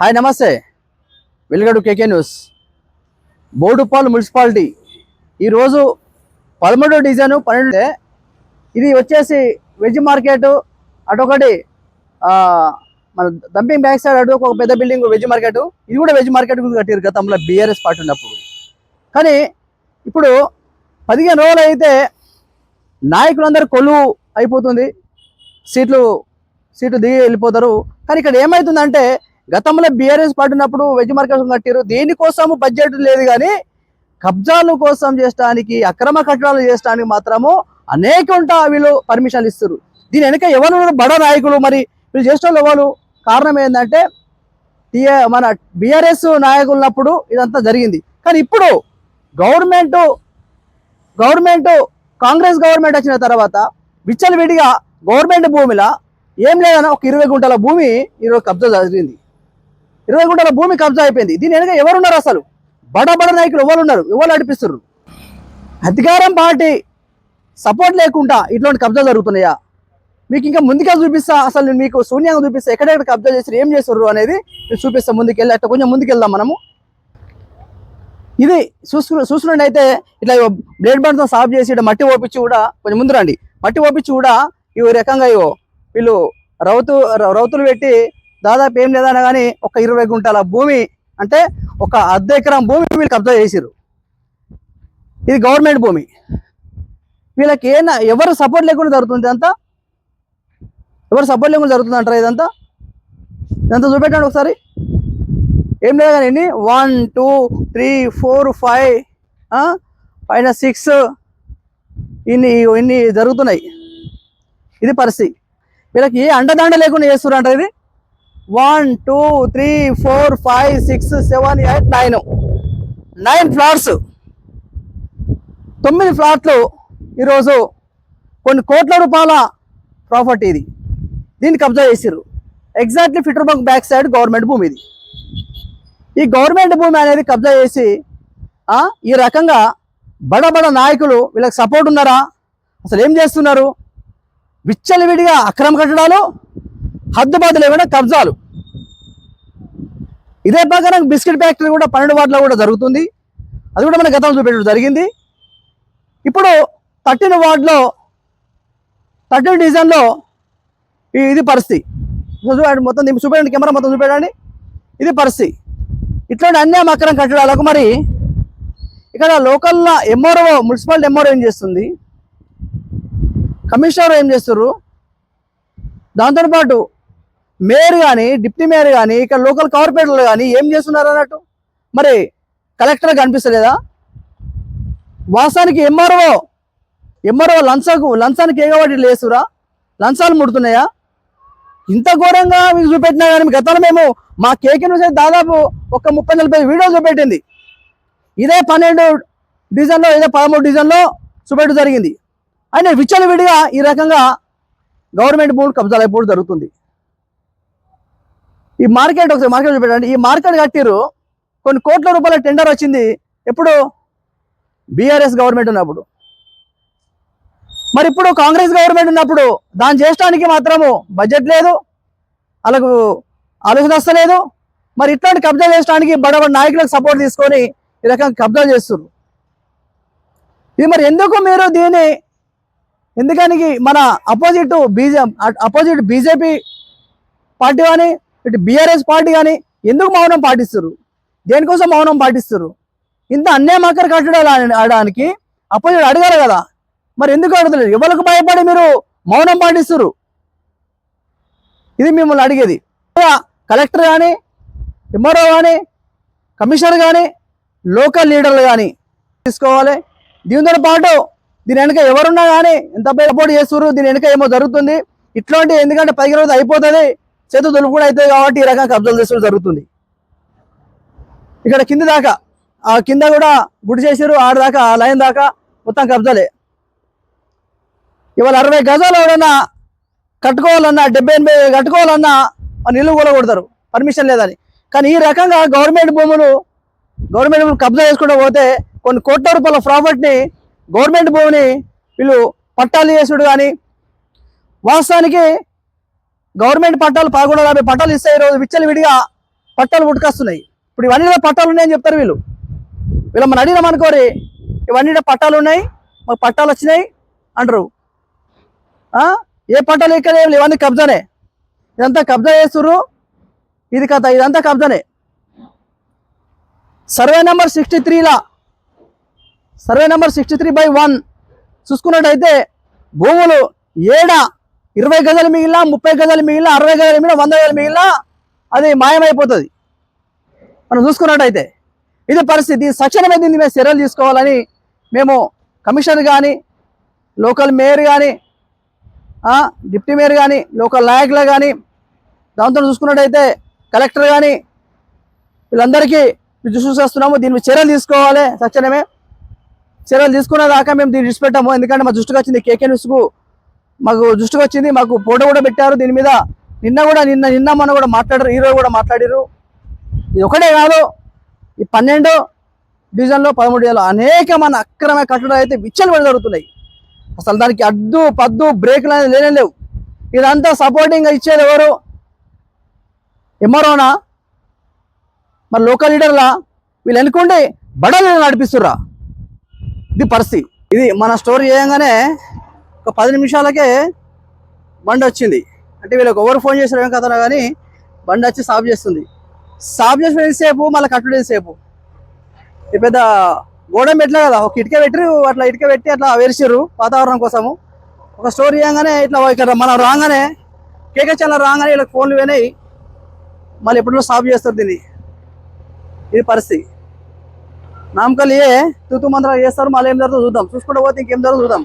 Hi నమస్తే. వెలుగడు KK news. Boduppal municipality. ఈరోజు పదమూడో డిజైన్ పన్నెండు ఇది వచ్చేసి వెజ్ మార్కెట్ అటొకటి మన డంపింగ్ బ్యాక్ సైడ్ అటు ఒక పెద్ద బిల్డింగ్ వెజ్ మార్కెట్. ఇది కూడా వెజ్ మార్కెట్ గురించి కట్టారు గతంలో బీఆర్ఎస్ పార్టీ ఉన్నప్పుడు. కానీ ఇప్పుడు పదిహేను రోజులు అయితే నాయకులందరూ కొలువు అయిపోతుంది. సీట్లు సీట్లు దిగి వెళ్ళిపోతారు. కానీ ఇక్కడ ఏమవుతుందంటే గతంలో బీఆర్ఎస్ పడినప్పుడు వెజ్ మార్కెట్ కట్టారు దేనికోసము బడ్జెట్ లేదు కానీ కబ్జాలు కోసం చేయడానికి అక్రమ కట్టడాలు చేయడానికి మాత్రము అనేక ఉంటా వీళ్ళు పర్మిషన్లు ఇస్తారు దీని వెనక ఎవరు బడ నాయకులు. మరి వీళ్ళు చేసిన ఎవరు? కారణం ఏంటంటే టీఏ మన బీఆర్ఎస్ నాయకులు ఉన్నప్పుడు ఇదంతా జరిగింది. కానీ ఇప్పుడు గవర్నమెంట్ గవర్నమెంట్ కాంగ్రెస్ గవర్నమెంట్ వచ్చిన తర్వాత విచ్చలవిడిగా గవర్నమెంట్ భూమిలో ఏం లేదన్నా ఒక ఇరవై గుంటల భూమి ఈరోజు కబ్జా జరిగింది. ఇరవై గుంటల భూమి కబ్జా అయిపోయింది. దీని వెనుక ఎవరున్నారు అసలు? బడ బడ నాయకులు ఎవరు ఉన్నారు ఎవరు నడిపిస్తున్నారు? అధికారం పార్టీ సపోర్ట్ లేకుండా ఇట్లాంటి కబ్జా జరుగుతున్నాయా? మీకు ఇంకా ముందుగా చూపిస్తా అసలు నేను మీకు శూన్యంగా చూపిస్తా ఎక్కడెక్కడ కబ్జా చేసి ఏం చేస్తారు అనేది నేను చూపిస్తా ముందుకెళ్ళి అట్లా కొంచెం ముందుకెళ్దాం మనము. ఇది చూసుకున్న చూసుకున్నట్టయితే ఇట్లా బ్లేడ్ బండ్తో సాఫ్ చేసి ఇట్లా మట్టి ఓపించి కూడా కొంచెం ముందు రండి మట్టి ఓపించి కూడా ఈ రకంగా ఇవో వీళ్ళు రౌతు రౌతులు పెట్టి దాదాపు ఏం లేదన్నా కానీ ఒక ఇరవై గుంటల భూమి అంటే ఒక అర్ధ ఎకరం భూమి వీళ్ళు కబ్జా చేసిరు ఇది గవర్నమెంట్ భూమి. వీళ్ళకి ఏనా ఎవరు సపోర్ట్ లేకుండా జరుగుతుంది అంతా ఎవరు సపోర్ట్ లేకుండా జరుగుతుంది అంటారా ఇదంతా? ఇదంతా చూపెట్టండి ఒకసారి. ఏం లేదు కానీ one two three four five పైన సిక్స్ ఇన్ని ఇన్ని జరుగుతున్నాయి. ఇది పరిస్థితి. వీళ్ళకి ఏ అండదండ లేకుండా చేస్తున్నారు అంటారు ఇది? One two three four five six seven eight nine. Nine flats. తొమ్మిది ఫ్లాట్లు ఈరోజు కొన్ని కోట్ల రూపాయల ప్రాపర్టీ ఇది. దీన్ని కబ్జా చేసిర్రు. Exactly fitter bunk back side government భూమి ఇది. ఈ గవర్నమెంట్ భూమి అనేది కబ్జా చేసి ఈ రకంగా బడ బడ నాయకులు వీళ్ళకి సపోర్ట్ ఉన్నారా? అసలు ఏం చేస్తున్నారు? విచ్చలవిడిగా అక్రమ కట్టడాలు హద్దుబాదులు ఏమైనా కబ్జాలు? ఇదే ప్రకారం బిస్కెట్ ఫ్యాక్టరీ కూడా పన్నెండు వార్డులో కూడా జరుగుతుంది. అది కూడా మన గతంలో చూపెట్టడం జరిగింది. ఇప్పుడు థర్టీన్ వార్డులో థర్టీన్ డివిజన్లో ఈ- ఇది పరిస్థితి. మొత్తం దీన్ని చూపెట్టండి కెమెరా మొత్తం చూపెట్టండి. ఇది పరిస్థితి. ఇట్లాంటి అన్ని అక్రమ కట్టడాలకు మరి ఇక్కడ లోకల్ ఎంఆర్ఓ మున్సిపాలిటీ ఎంఆర్ఓ ఏం చేస్తుంది? కమిషనర్ ఏం చేస్తారు దాంతోపాటు మేయర్ కానీ డిప్యూటీ మేయర్ కానీ ఇక్కడ లోకల్ కార్పొరేటర్లు కానీ ఏం చేస్తున్నారు అన్నట్టు? మరి కలెక్టర్ కనిపిస్తలేదా? వాస్తవానికి ఎంఆర్ఓ ఎంఆర్ఓ లంచకు లంచానికి ఏగబడి లేసురా లంచాలు ముడుతున్నాయా? ఇంత ఘోరంగా మీకు చూపెట్టినా కానీ గతంలో మేము మా కేకే నుంచి దాదాపు ఒక ముప్పై నలభై వీడియోలు చూపెట్టింది. ఇదే పన్నెండు డివిజన్లో ఇదే పదమూడు డివిజన్లో చూపెట్టడం జరిగింది. ఆయన విచ్చలవిడిగా ఈ రకంగా గవర్నమెంట్ భూములు కబ్జాలు అయిపోవడం జరుగుతుంది. ఈ మార్కెట్ ఒకసారి మార్కెట్ చూపెట్టండి. ఈ మార్కెట్ కట్టిరు కొన్ని కోట్ల రూపాయల టెండర్ వచ్చింది. ఎప్పుడు? బీఆర్ఎస్ గవర్నమెంట్ ఉన్నప్పుడు. మరి ఇప్పుడు కాంగ్రెస్ గవర్నమెంట్ ఉన్నప్పుడు దాన్ని చేయడానికి మాత్రము బడ్జెట్ లేదు. వాళ్ళకు ఆలోచన వస్తలేదు. మరి ఇట్లాంటి కబ్జా చేయడానికి బడబడి నాయకులకు సపోర్ట్ తీసుకొని ఈ రకంగా కబ్జా చేస్తున్నారు ఇది మరి ఎందుకు మీరు దీన్ని ఎందుకని మన opposite BJ opposite BJP party అని ఇటు బీఆర్ఎస్ పార్టీ కానీ ఎందుకు మౌనం పాటిస్తారు దేనికోసం మౌనం పాటిస్తారు ఇంత అన్యాయమకర కట్టడాలు ఆడ- ఆడడానికి అపోజిట్ అడగాలి కదా. మరి ఎందుకు అడగలేదు ఎవరికి భయపడి మీరు మౌనం పాటిస్తారు ఇది మిమ్మల్ని అడిగేది. కలెక్టర్ కానీ ఎంఆర్ఓ కానీ కమిషనర్ కానీ లోకల్ లీడర్లు కానీ తీసుకోవాలి. దీనితో పాటు దీని వెనక ఎవరున్నా కానీ ఎంత సపోర్ట్ చేస్తున్నారు దీని వెనుక ఏమో జరుగుతుంది. ఇట్లాంటి ఎందుకంటే పైకి రోజు అయిపోతుంది. చేతు దొలుపు కూడా అవుతుంది కాబట్టి ఈ రకంగా కబ్జాలు చేసుకోవడం జరుగుతుంది. ఇక్కడ కింది దాకా ఆ కింద కూడా గుడి చేసారు ఆడ దాకా ఆ లైన్ దాకా మొత్తం కబ్జాలే. ఇవాళ అరవై గజాలు ఎవడన్నా కట్టుకోవాలన్నా డెబ్బై ఎనభై కట్టుకోవాలన్నా వాళ్ళు నీళ్ళు కూడా కొడతారు పర్మిషన్ లేదని. కానీ ఈ రకంగా గవర్నమెంట్ భూములు గవర్నమెంట్ భూములు కబ్జా చేసుకుంటూ పోతే కొన్ని కోట్ల రూపాయల ప్రాపర్టీని గవర్నమెంట్ భూమిని వీళ్ళు పట్టాలు చేసుడు కానీ వాస్తవానికి గవర్నమెంట్ పట్టాలు పదకొండు యాభై పట్టాలు ఇస్తే ఈరోజు విచ్చలవిడిగా పట్టాలు పుట్టుకొస్తున్నాయి ఇప్పుడు ఇవన్నీ పట్టాలు ఉన్నాయని చెప్తారు వీళ్ళు. వీళ్ళు మనం అడిగినాం అనుకోరి ఇవన్నీ పట్టాలు ఉన్నాయి మాకు పట్టాలు వచ్చినాయి అంటారు. ఆ? ఏ పట్టాలు ఇక్కడ ఏం ఇవన్నీ కబ్జానే. ఇదంతా కబ్జా చేస్తుర్రు. ఇది కథ ఇదంతా కబ్జానే. Survey number sixty త్రీలా. Survey number sixty three by one. చూసుకున్నట్టయితే భూములు ఏడ ఇరవై గజాలు మిగిలిన ముప్పై గజాలు మిగిలిన అరవై గజాలు మిగిలిన వంద గజాలు మిగిలిన అది మాయమైపోతుంది. మనం చూసుకున్నట్టయితే ఇది పరిస్థితి సక్షణమే దీన్ని మేము చర్యలు తీసుకోవాలని మేము కమిషనర్ కానీ లోకల్ మేయర్ కానీ డిప్యూటీ మేయర్ కానీ లోకల్ నాయకులు కానీ దాంతో చూసుకున్నట్టయితే కలెక్టర్ కానీ వీళ్ళందరికీ చూసేస్తున్నాము దీని చర్యలు తీసుకోవాలి సక్షణమే. చర్యలు తీసుకున్న దాకా మేము దీన్ని విడిచిపెట్టాము ఎందుకంటే మా దృష్టికి వచ్చింది కేకే న్యూస్కు మాకు దృష్టికి వచ్చింది మాకు ఫోటో కూడా పెట్టారు దీని మీద నిన్న కూడా నిన్న నిన్న మొన్న కూడా మాట్లాడారు ఈరోజు కూడా మాట్లాడారు. ఇది ఒకటే కాదు ఈ పన్నెండు డివిజన్లో పదమూడు డివిజన్లో అనేకమైన అక్రమ కట్టడాలు అయితే విచ్చలు పడి జరుగుతున్నాయి. అసలు దానికి అడ్డు పద్దు బ్రేకులు అనేది లేనే లేవు. ఇదంతా సపోర్టింగ్గా ఇచ్చేది ఎవరు? ఎమ్మరోనా మరి లోకల్ లీడర్లా వీళ్ళు ఎన్నుకుంటే బడలు నడిపిస్తుర్రా. ఇది పరిస్థితి. ఇది మన స్టోరీ చేయగానే ఒక పది నిమిషాలకే బండి వచ్చింది. అంటే వీళ్ళకి ఎవరు ఫోన్ చేసిన ఏం కథనా కానీ బండి వచ్చి సాఫ్ చేస్తుంది. సాఫ్ చేసిన సేపు మళ్ళీ కట్టుడు సేపు ఈ పెద్ద గోడ పెట్టలే కదా ఒక ఇటుక పెట్టి అట్లా ఇటుక పెట్టి అట్లా వేర్చిర్రు వాతావరణం కోసము. ఒక స్టోరీ ఇవ్వగానే ఇట్లా ఇక్కడ మనం రాగానే కేకే చాలా రాగానే వీళ్ళకి ఫోన్లు పోయినాయి. మళ్ళీ ఎప్పుడో సాఫ్ చేస్తారు దీన్ని. ఇది పరిస్థితి. నామకల్ ఏ తూతు మంత్రాలు చేస్తారు మళ్ళీ ఏం జరుగుతుందో చూద్దాం. చూసుకుంటూ పోతే ఇంకేం జరుగుతుందో చూద్దాం.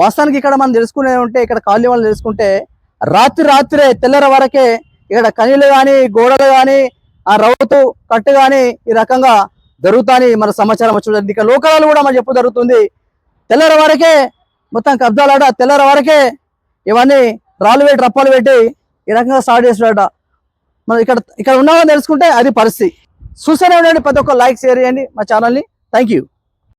వాస్తవానికి ఇక్కడ మనం తెలుసుకునే ఉంటే ఇక్కడ కాలనీ వాళ్ళు తెలుసుకుంటే రాత్రి రాత్రే తెల్లర వరకే ఇక్కడ కనీలు కానీ గోడలు కానీ ఆ రౌతు కట్టు కానీ ఈ రకంగా జరుగుతాని మన సమాచారం వచ్చింది ఇక లోకలాలు కూడా మనం చెప్పు జరుగుతుంది. తెల్లర వరకే మొత్తం కబ్జాలాడ తెల్లర వరకే ఇవన్నీ రాళ్ళు పెట్టి రప్పాలు పెట్టి ఈ రకంగా స్టార్ట్ చేసినాడ మనం ఇక్కడ ఇక్కడ ఉన్నామని తెలుసుకుంటే అది పరిస్థితి. చూస్తూనే ఉండండి ప్రతి ఒక్క లైక్ షేర్ చేయండి మా ఛానల్ని. Thank you.